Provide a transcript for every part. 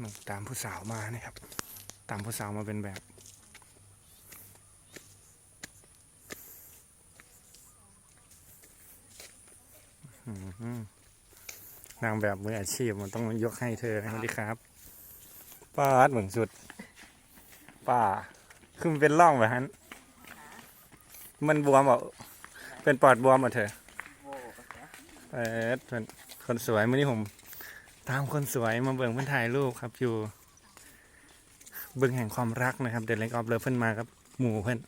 หนุ่มตามผู้สาวมานะครับ ตามผู้สาวมาเป็นแบบ นางแบบมืออาชีพมันต้องยกให้เธอนะครับดีครับ ป้าดเหมือนสุด ป้า คือมันเป็นร่องแบบนั้นมันบวมเหรอเป็นปอดบวมเหรอเธอโว้ก็แค่เออเป็นคนสวยมื่อนี้ผม ตามคนสวยมาเบิ่งเพื่อนถ่ายรูปครับอยู่ เบิ่งแห่งความรักนะครับเดนเล็กออฟเลิฟเพื่อนมาครับ หมู่เพื่อน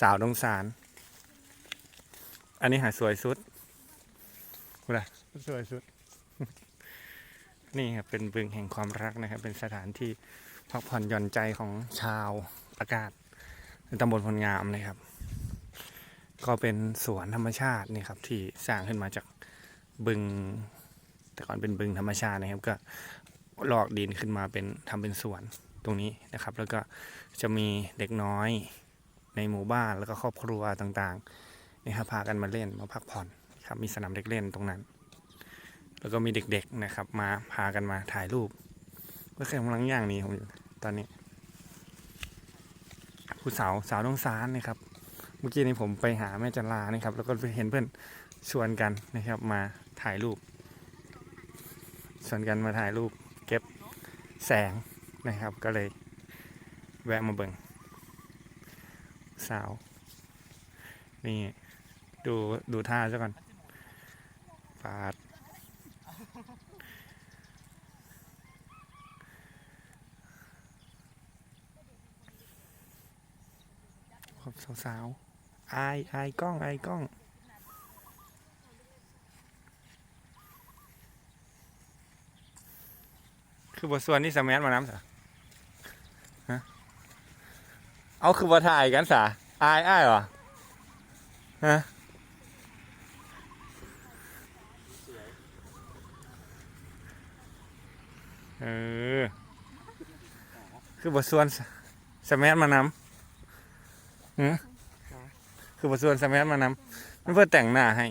สาวดงสาร อันนี้หาสวยสุดกูละสวยสุด นี่ครับเป็นบึงแห่งความรักนะครับ เป็นสถานที่พักผ่อนหย่อนใจของชาวอากาศในตำบลพลงามนะครับ ก็เป็นสวนธรรมชาตินี่ครับที่สร้างขึ้นมาจากบึง แต่ก่อนเป็นบึงธรรมชาตินะครับ ก็ลอกดินขึ้นมาเป็นทำเป็นสวนตรงนี้นะครับ แล้วก็จะมีเด็กน้อยในหมู่บ้านแล้วก็ครอบครัวต่างๆนี่ครับพากันมาเล่นมาพักผ่อนครับมีสนามเด็กเล่นตรงนั้น แล้วก็มีเด็กๆนะครับ มาพากันมาถ่ายรูปก็แค่กำลังย่างนี้ผมอยู่ตอนนี้ผู้สาวสาวต้องซานนะครับ เมื่อกี้นี้ผมไปหาแม่จันลานะครับ แล้วก็ไปเห็นเพื่อนชวนกันนะครับ มาถ่ายรูป ชวนกันมาถ่ายรูปเก็บแสงนะครับ ก็เลยแวะมาเบิ่งสาว นี่ดูดูท่าซะก่อนปาดครับสาวๆอายอายกล้องอายกล้อง คือบทส่วนนี่สมัยมาน้ำสะฮะเอาคือบทถ่ายกันสะอายอายเหรอฮะเออ คือบทส่วนสสมัยมานำฮะคือบทส่วนสมัยมานำมันเพื่อแต่งหน้าให้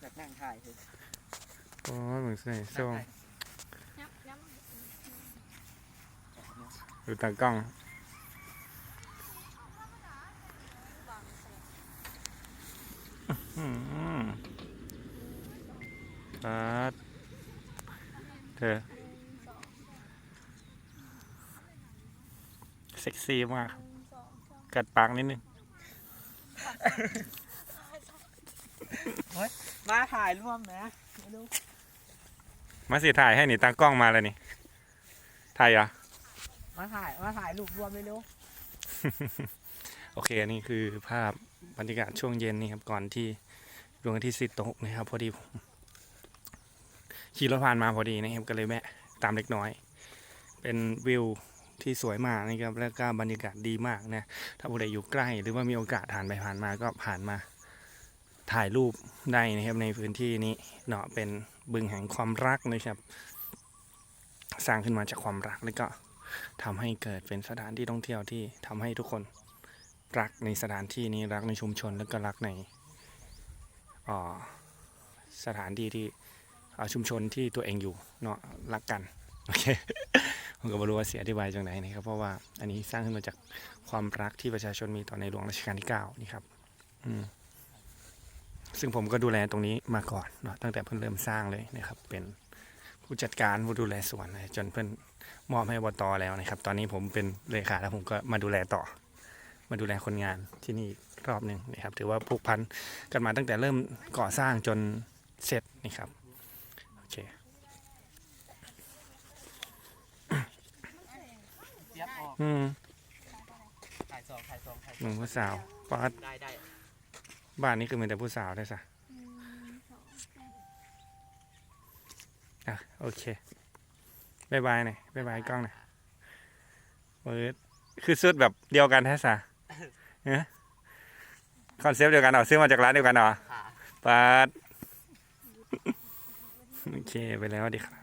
อยากนั่งถ่ายคือโอ้ยมึงใส่ส่ง ดูตากล้องอืมครับเธอเซ็กซี่มากครับ กัดปากนิดนึง มาถ่ายร่วมนะไม่รู้มาสิถ่ายให้นี่ตากล้องมาแล้วนี่ ถ่ายเหรอ มาถ่ายมาถ่ายรูปรวมไม่รู้โอเค อันนี้คือภาพบรรยากาศช่วงเย็นนี่ครับ ก่อนที่ดวงอาทิตย์สิตกนะครับ พอดีผมขี่รถผ่านมาพอดีนะครับ ก็เลยแวะตามเล็กน้อย เป็นวิวที่สวยมากนะครับ แล้วก็บรรยากาศดีมากนะ ถ้าผู้ใดอยู่ใกล้ หรือว่ามีโอกาสผ่านไปผ่านมาก็ผ่านมาถ่ายรูปได้นะครับในพื้นที่นี้เนาะเป็นบึงแห่งความรักนะครับ สร้างขึ้นมาจากความรักแล้วก็ ทำให้เกิดเป็นสถานที่ท่องเที่ยวที่ทำให้ทุกคนรักในสถานที่นี้รักในชุมชนแล้วก็รักในสถานที่ที่ชุมชนที่ตัวเองอยู่เนาะรักกันโอเคผมก็ไม่รู้ว่าเสียอธิบายจากไหนนะครับ เพราะว่าอันนี้สร้างขึ้นมาจากความรักที่ประชาชนมีต่อในหลวงรัชกาลที่9นี่ครับอืซึ่งผมก็ดูแลตรงนี้มาก่อนเนาะตั้งแต่เพิ่งเริ่มสร้างเลยนะครับเป็น ผู้จัดการผู้ดูแลสวนนะจนเพิ่นมอบให้อบตแล้วนะครับ ตอนนี้ผมเป็นเลขาแล้วผมก็มาดูแลต่อ มาดูแลคนงานที่นี่อีกรอบหนึ่งนะครับ ถือว่าผูกพันกันมาตั้งแต่เริ่มก่อสร้างจนเสร็จนี่ครับโอเคเสียบออกอืมถ่ายสองถ่ายสองถ่ายหนุ่มผู้สาวป้าดได้ได้บ้านนี้คือมีแต่ผู้สาวได้สะ อะโอเคบายบายหน่อยบายบายกล้องหน่อยเปิดคือสุดแบบเดียวกันแท้สะเนะคอนเซปต์เดียวกันเหรอซื้อมาจากร้านเดียวกันเหรอขาปัดโอเคไปแล้วสวัสดีครับ